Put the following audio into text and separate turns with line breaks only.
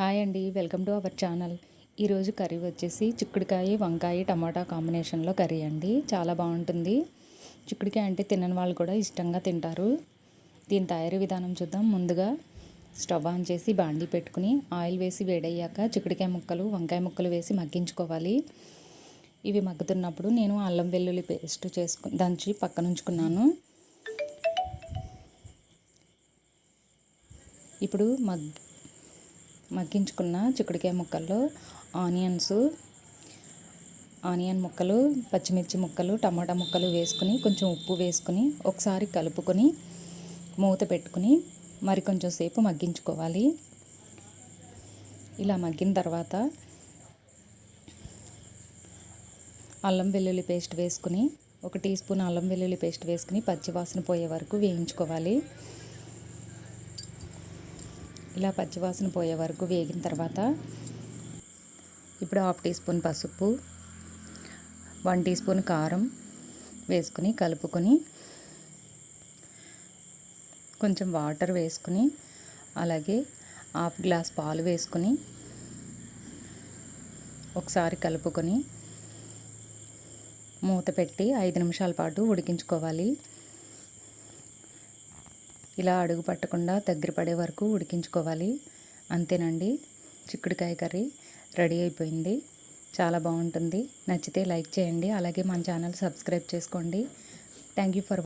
Hi అండి welcome to our channel. ఈరోజు curry వచ్చేసి చిక్కుడుకాయ వంకాయ టమాటా కాంబినేషన్లో కర్రీ అండి. చాలా బాగుంటుంది. చిక్కుడుకాయ అంటే తినని వాళ్ళు కూడా ఇష్టంగా తింటారు. దీని తయారీ విధానం చూద్దాం. ముందుగా స్టవ్ ఆన్ చేసి బాండీ పెట్టుకుని ఆయిల్ వేసి వేడయ్యాక చిక్కుడుకాయ ముక్కలు వంకాయ ముక్కలు వేసి మగ్గించుకోవాలి. ఇవి మగ్గుతున్నప్పుడు నేను అల్లం వెల్లుల్లి పేస్ట్ చేసుకు దంచి పక్కన ఉంచుకున్నాను. ఇప్పుడు మగ్ మగ్గించుకున్న చిక్కుడుకాయ ముక్కల్లో ఆనియన్స్ ఆనియన్ ముక్కలు పచ్చిమిర్చి ముక్కలు టమాటా ముక్కలు వేసుకుని కొంచెం ఉప్పు వేసుకుని ఒకసారి కలుపుకొని మూత పెట్టుకుని మరి కొంచెం సేపు మగ్గించుకోవాలి. ఇలా మగ్గిన తర్వాత అల్లం వెల్లుల్లి పేస్ట్ వేసుకుని ఒక టీ స్పూన్ అల్లం వెల్లుల్లి పేస్ట్ వేసుకుని పచ్చివాసన పోయే వరకు వేయించుకోవాలి. ఇలా పచ్చివాసన పోయే వరకు వేగిన తర్వాత ఇప్పుడు హాఫ్ టీ స్పూన్ పసుపు వన్ టీ స్పూన్ కారం వేసుకుని కలుపుకొని కొంచెం వాటర్ వేసుకుని అలాగే హాఫ్ గ్లాస్ పాలు వేసుకుని ఒకసారి కలుపుకొని మూత పెట్టి ఐదు నిమిషాల పాటు ఉడికించుకోవాలి. ఇలా అడుగు పట్టకుండా దగ్గర పడే వరకు ఉడికించుకోవాలి. అంతేనండి. చిక్కుడుకాయ కర్రీ రెడీ అయిపోయింది. చాలా బాగుంటుంది. నచ్చితే లైక్ చేయండి. అలాగే మన ఛానల్ సబ్స్క్రైబ్ చేసుకోండి. Thank you for